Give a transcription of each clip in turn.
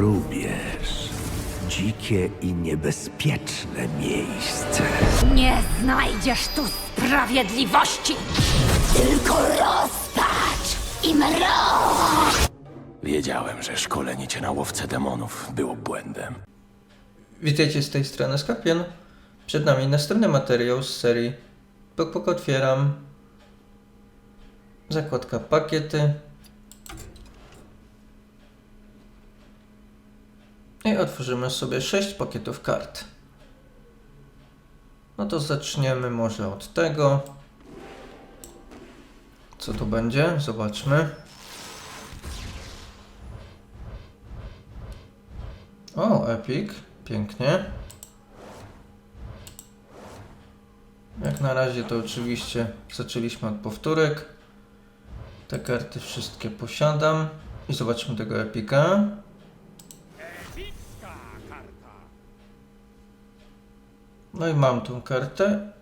Rubież. Dzikie i niebezpieczne miejsce. Nie znajdziesz tu sprawiedliwości! Tylko rozpacz i mrok! Wiedziałem, że szkolenie cię na łowcę demonów było błędem. Witajcie z tej strony Skorpion. Przed nami następny materiał z serii Pok Pok otwieram. Zakładka pakiety. I otworzymy sobie 6 pakietów kart. No to zaczniemy może od tego. Co tu będzie? Zobaczmy. O, Epic. Pięknie. Jak na razie to oczywiście zaczęliśmy od powtórek. Te karty wszystkie posiadam. I zobaczmy tego Epika. No i mam tą kartę.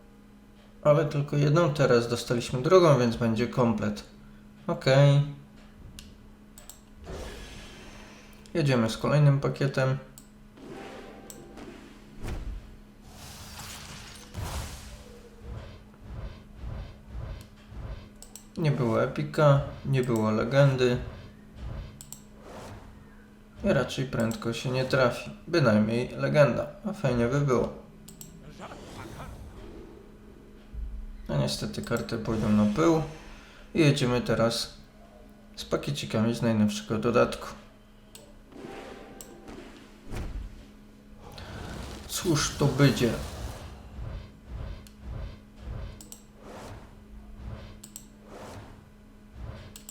Ale tylko jedną teraz dostaliśmy drugą, więc będzie komplet. Okej. Jedziemy z kolejnym pakietem. Nie było epika, nie było legendy. I raczej prędko się nie trafi. Bynajmniej legenda, a fajnie by było. Niestety karty pójdą na pył. I jedziemy teraz z pakiecikami z najnowszego dodatku. Cóż to będzie?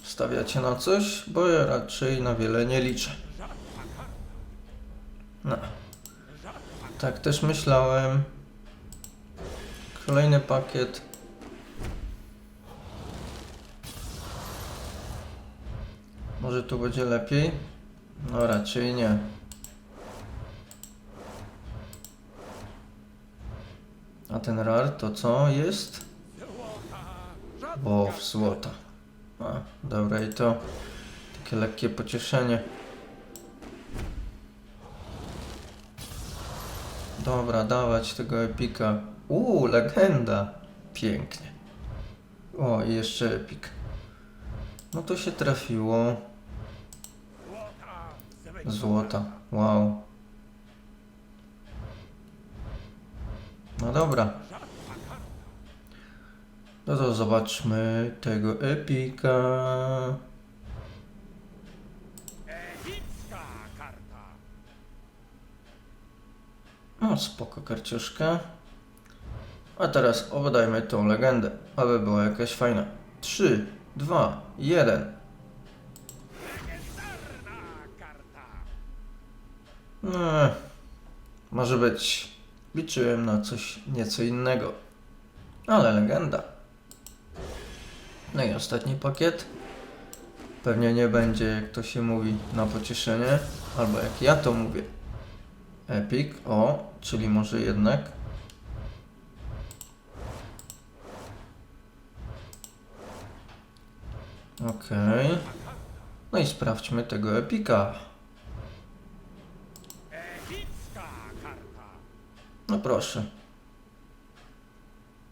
Stawiacie na coś? Bo ja raczej na wiele nie liczę. No. Tak też myślałem. Kolejny pakiet. Może tu będzie lepiej? No raczej nie. A ten rar to co jest? Bo w złota. A, dobra i to takie lekkie pocieszenie. Dobra, dawać tego epika. Uuu, legenda. Pięknie. O, i jeszcze epik. No to się trafiło. Złota. Wow. No dobra. No to zobaczmy tego epika. No spoko karciuszka. A teraz oddajmy tą legendę, aby była jakaś fajna. 3, 2, 1. No, może być. Liczyłem na coś nieco innego. Ale legenda. No i ostatni pakiet. Pewnie nie będzie, jak to się mówi, na pocieszenie, albo jak ja to mówię. Epic, o, czyli może jednak. Okej. No i sprawdźmy tego epika. No proszę.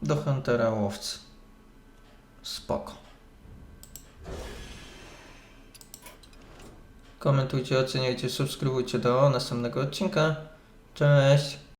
Do Huntera łowcy. Spoko. Komentujcie, oceniajcie, subskrybujcie do następnego odcinka. Cześć!